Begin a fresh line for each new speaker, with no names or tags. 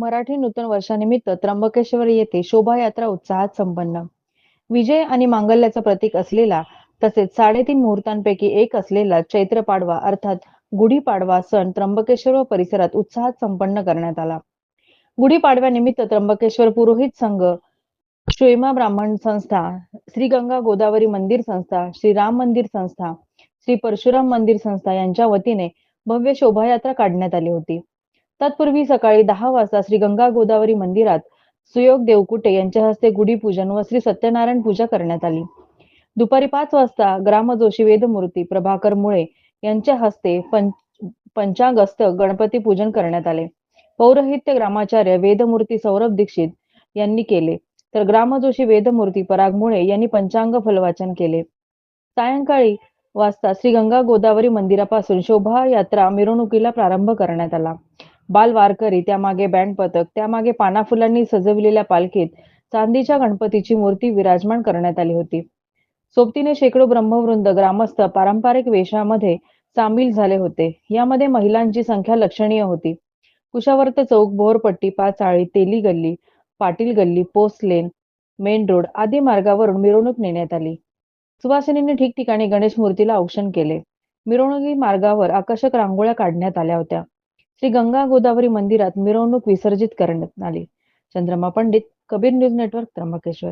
मराठी नूतन वर्षानिमित्त त्र्यंबकेश्वर येथे शोभायात्रा उत्साहात संपन्न. विजय आणि मांगल्याचं प्रतीक असलेला तसेच साडेतीन मुहूर्तांपैकी एक असलेला चैत्र पाडवा अर्थात गुढीपाडवा सण त्र्यंबकेश्वर व परिसरात उत्साहात संपन्न करण्यात आला. गुढीपाडव्यानिमित्त त्र्यंबकेश्वर पुरोहित संघ श्वेमा ब्राह्मण संस्था श्री गंगा गोदावरी मंदिर संस्था श्री राम मंदिर संस्था श्री परशुराम मंदिर संस्था यांच्या वतीने भव्य शोभायात्रा काढण्यात आली होती. तत्पूर्वी सकाळी दहा वाजता श्री गंगा गोदावरी मंदिरात सुयोग देवकुटे यांच्या हस्ते गुढीपूजन व श्री सत्यनारायण पूजा करण्यात आली. दुपारी पाच वाजता ग्रामजोशी वेदमूर्ती प्रभाकर मुळे यांच्या हस्ते पंच पंचागस्त गणपती पूजन करण्यात आले. पौरोहित्य ग्रामाचार्य वेदमूर्ती सौरभ दीक्षित यांनी केले. तर ग्रामजोशी वेदमूर्ती पराग मुळे यांनी पंचांग फलवाचन केले. सायंकाळी वाजता श्री गंगा गोदावरी मंदिरापासून शोभायात्रा मिरवणुकीला प्रारंभ करण्यात आला. बाल वारकरी त्यामागे बँड पथक त्यामागे पाना फुलांनी सजविलेल्या पालखीत चांदीच्या गणपतीची मूर्ती विराजमान करण्यात आली होती. सोबतीने शेकडो ब्रह्मवृंद ग्रामस्थ पारंपरिक वेशामध्ये सामील झाले होते. यामध्ये महिलांची संख्या लक्षणीय होती. कुशावर्त चौक भोरपट्टी पाचाळी तेली गल्ली पाटील गल्ली पोस्ट लेन मेन रोड आदी मार्गावरून मिरवणूक नेण्यात आली. सुवासिनींनी ठिकठिकाणी गणेश मूर्तीला औक्षण केले. मिरवणुकी मार्गावर आकर्षक रांगोळ्या काढण्यात आल्या होत्या. श्री गंगा गोदावरी मंदिरात मिरवणूक विसर्जित करण्यात आली. Chandrama Pandit Kabir news network Trimbakeshwar.